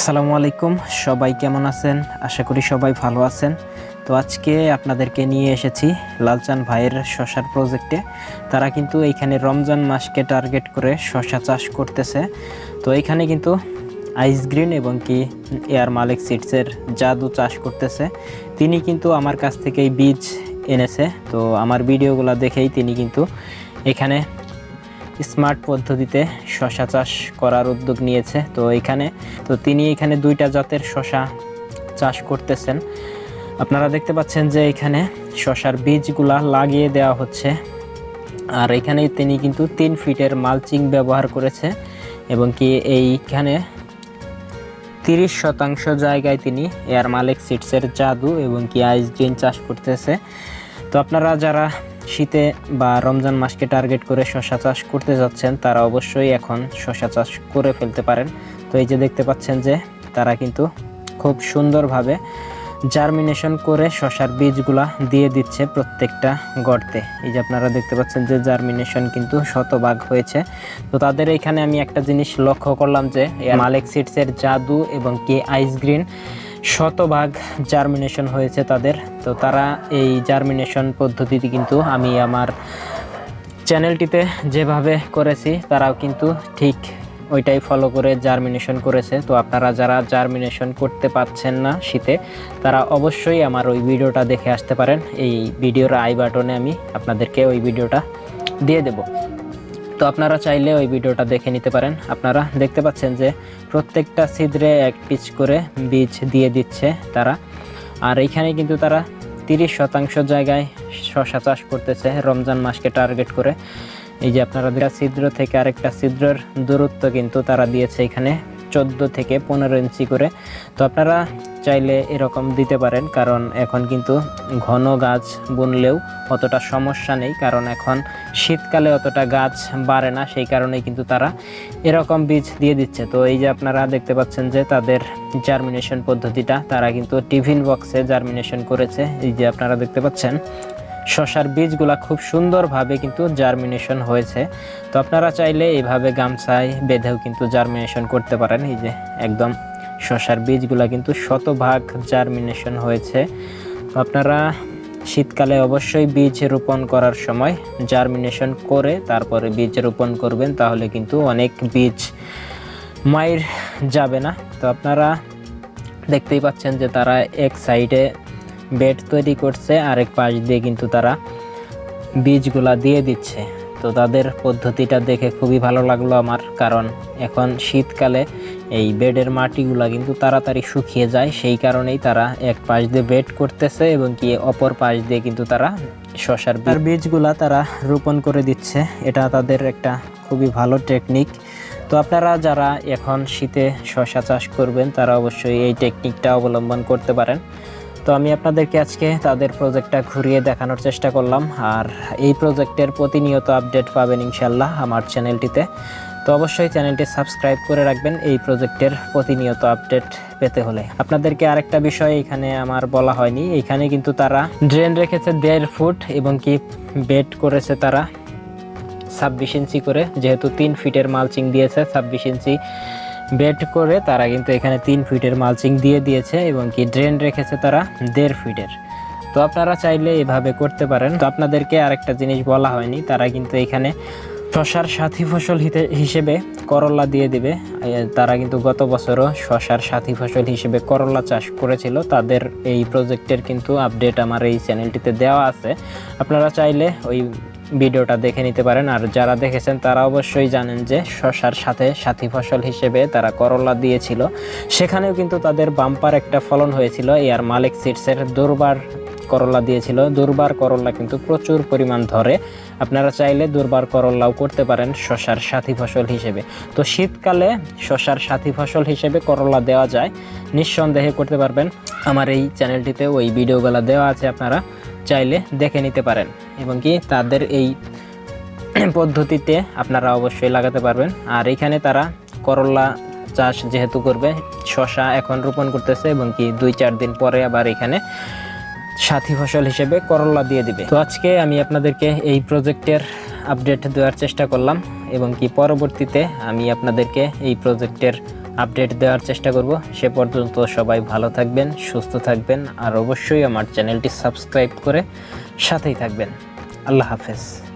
আসসালামু আলাইকুম। সবাই কেমন আছেন? আশা করি সবাই ভালো আছেন। তো আজকে আপনাদেরকে নিয়ে এসেছি লালচান ভাইয়ের শশার প্রজেক্টে তারা কিন্তু এইখানে রমজান মাসকে টার্গেট করে শশা চাষ করতেছে। তো এইখানে কিন্তু আইস গ্রিন এবং কি এয়ার মালিক সিডসের জাদু চাষ করতেছে। তিনি কিন্তু আমার কাছ থেকেই বীজ এনেছে। তো আমার ভিডিওগুলো দেখেই তিনি কিন্তু এখানে স্মার্ট পদ্ধতিতে শশা চাষ করার উদ্যোগ নিয়েছে। তো এখানে, তো তিনি এখানে দুইটা জাতের শশা চাষ করতেছেন। আপনারা দেখতে পাচ্ছেন যে এখানে শশার বীজগুলা লাগিয়ে দেওয়া হচ্ছে। আর এখানে তিনি কিন্তু তিন ফিটের মালচিং ব্যবহার করেছে এবং কি এইখানে তিরিশ শতাংশ জায়গায় তিনি এয়ার মালিক সিডসের জাদু এবং কি আইস গ্রিন চাষ করতেছে। তো আপনারা যারা শীতে বা রমজান মাসকে টার্গেট করে শশা চাষ করতে যাচ্ছেন, তারা অবশ্যই এখন শশা চাষ করে ফেলতে পারেন। তো এই যে দেখতে পাচ্ছেন যে, তারা কিন্তু খুব সুন্দরভাবে জার্মিনেশন করে শশার বীজগুলা দিয়ে দিচ্ছে প্রত্যেকটা গর্তে। এই যে আপনারা দেখতে পাচ্ছেন যে, জার্মিনেশন কিন্তু শতভাগ হয়েছে। তো তাদের এখানে আমি একটা জিনিস লক্ষ্য করলাম যে মালেক সিডসের জাদু এবং কে আইস গ্রিন শতভাগ জার্মিনেশন হয়েছে তাদের। তো তারা এই জার্মিনেশন পদ্ধতিটি কিন্তু আমি আমার চ্যানেলটিতে যেভাবে করেছি, তারাও কিন্তু ঠিক ওইটাই ফলো করে জার্মিনেশন করেছে। তো আপনারা যারা জার্মিনেশন করতে পারছেন না শীতে, তারা অবশ্যই আমার ওই ভিডিওটা দেখে আসতে পারেন। এই ভিডিওর আই বাটনে আমি আপনাদেরকে ওই ভিডিওটা দিয়ে দেব। তো আপনারা চাইলে ওই ভিডিওটা দেখে নিতে পারেন। আপনারা দেখতে পাচ্ছেন যে প্রত্যেকটা ছিদ্রে এক পিচ করে বীজ দিয়ে দিচ্ছে তারা। আর এইখানে কিন্তু তারা তিরিশ শতাংশ জায়গায় শশা চাষ করতেছে, রমজান মাসকে টার্গেট করে। এই যে আপনারা দেখা ছিদ্র থেকে আরেকটা ছিদ্রের দূরত্ব কিন্তু তারা দিয়েছে এখানে, চোদ্দ থেকে পনেরো ইঞ্চি করে। তো আপনারা চাইলে এরকম দিতে পারেন, কারণ এখন কিন্তু ঘন গাছ বুনলেও অতটা সমস্যা নেই, কারণ এখন শীতকালে অতটা গাছ বাড়ে না, সেই কারণে কিন্তু তারা এরকম বীজ দিয়ে দিচ্ছে। তো এই যে আপনারা দেখতে পাচ্ছেন যে তাদের জার্মিনেশন পদ্ধতিটা, তারা কিন্তু টিফিন বক্সে জার্মিনেশন করেছে। এই যে আপনারা দেখতে পাচ্ছেন, শশার বীজগুলা খুব সুন্দরভাবে কিন্তু জার্মিনেশন হয়েছে। তো আপনারা চাইলে এইভাবে গামছায় বেঁধেও কিন্তু জার্মিনেশন করতে পারেন। এই যে একদম শশার বীজগুলা কিন্তু শতভাগ জার্মিনেশন হয়েছে। আপনারা শীতকালে অবশ্যই বীজ রোপণ করার সময় জার্মিনেশন করে তারপরে বীজ রোপণ করবেন, তাহলে কিন্তু অনেক বীজ মায়ের যাবে না। তো আপনারা দেখতেই পাচ্ছেন যে তারা এক সাইডে বেড তৈরি করছে, আরেক পাশ দিয়ে কিন্তু তারা বীজগুলা দিয়ে দিচ্ছে। তো তাদের পদ্ধতিটা দেখে খুবই ভালো লাগল আমার, কারণ এখন শীতকালে এই বেডের মাটিগুলা কিন্তু তাড়াতাড়ি শুকিয়ে যায়, সেই কারণেই তারা এক পাশ দিয়ে বেড করতেছে এবং কি অপর পাশ দিয়ে কিন্তু তারা শশার বীজগুলা তারা রোপণ করে দিচ্ছে। এটা তাদের একটা খুবই ভালো টেকনিক তো আপনারা যারা এখন শীতে শশা চাষ করবেন, তারা অবশ্যই এই টেকনিকটা অবলম্বন করতে পারেন। তো আমি আপনাদেরকে আজকে তাদের প্রজেক্টটা ঘুরিয়ে দেখানোর চেষ্টা করলাম। আর এই প্রজেক্টের প্রতিনিয়ত আপডেট পাবেন ইনশাল্লাহ আমার চ্যানেলটিতে তো অবশ্যই চ্যানেলটি সাবস্ক্রাইব করে রাখবেন এই প্রজেক্টের প্রতিনিয়ত আপডেট পেতে হলে। আপনাদেরকে আরেকটা বিষয় এখানে আমার বলা হয়নি। এখানে কিন্তু তারা ড্রেন রেখেছে দেড় ফুট এবং কি বেড করেছে তারা ছাব্বিশ ইঞ্চি করে। যেহেতু তিন ফিটের মালচিং দিয়েছে, ছাব্বিশ ইঞ্চি বেড করে তারা কিন্তু এখানে তিন ফিটের মালচিং দিয়ে দিয়েছে এবং কি ড্রেন রেখেছে তারা দেড় ফিটের। তো আপনারা চাইলে এভাবে করতে পারেন। তো আপনাদেরকে আরেকটা জিনিস বলা হয়নি, তারা কিন্তু এখানে শশার সাথী ফসল হিসেবে করলা দিয়ে দিবে। তারা কিন্তু গত বছরও শশার সাথী ফসল হিসেবে করলা চাষ করেছিল। তাদের এই প্রজেক্টের কিন্তু আপডেট আমার এই চ্যানেলটিতে দেওয়া আছে। আপনারা চাইলে ওই ভিডিওটা দেখে নিতে পারেন। আর যারা দেখেছেন, তারা অবশ্যই জানেন যে শশার সাথে সাথী ফসল হিসেবে তারা করলা দিয়েছিল। সেখানেও কিন্তু তাদের বাম্পার একটা ফলন হয়েছিল। এয়ার মালিক সিটসের দুর্বার করলা দিয়েছিল। দুর্বার করলা কিন্তু প্রচুর পরিমাণ ধরে। আপনারা চাইলে দুর্বার করলাও করতে পারেন শশার সাথী ফসল হিসেবে। তো শীতকালে শশার সাথী ফসল হিসেবে করলা দেওয়া যায়। নিঃসন্দেহে করতে পারবেন। আমার এই চ্যানেলটিতে ওই ভিডিওগুলো দেওয়া আছে আপনারা। চাইলে দেখে নিতে পারেন এবং কি তাদের এই পদ্ধতিতে আপনারা অবশ্যই লাগাতে পারবেন। আর এখানে তারা করলা চাষ যেহেতু করবে শশা এখন রোপণ করতেছে এবং কি দুই চার দিন পরে আবার এখানে সাথী ফসল হিসেবে করলা দিয়ে দিবে। তো আজকে আমি আপনাদেরকে এই প্রজেক্টের আপডেট দেওয়ার চেষ্টা করলাম এবং কি পরবর্তীতে আমি আপনাদেরকে এই প্রজেক্টের আপডেট দেওয়ার চেষ্টা করব। সে পর্যন্ত সবাই ভালো থাকবেন, সুস্থ থাকবেন, আর অবশ্যই আমার চ্যানেলটি সাবস্ক্রাইব করে সাথেই থাকবেন। আল্লাহ হাফেজ।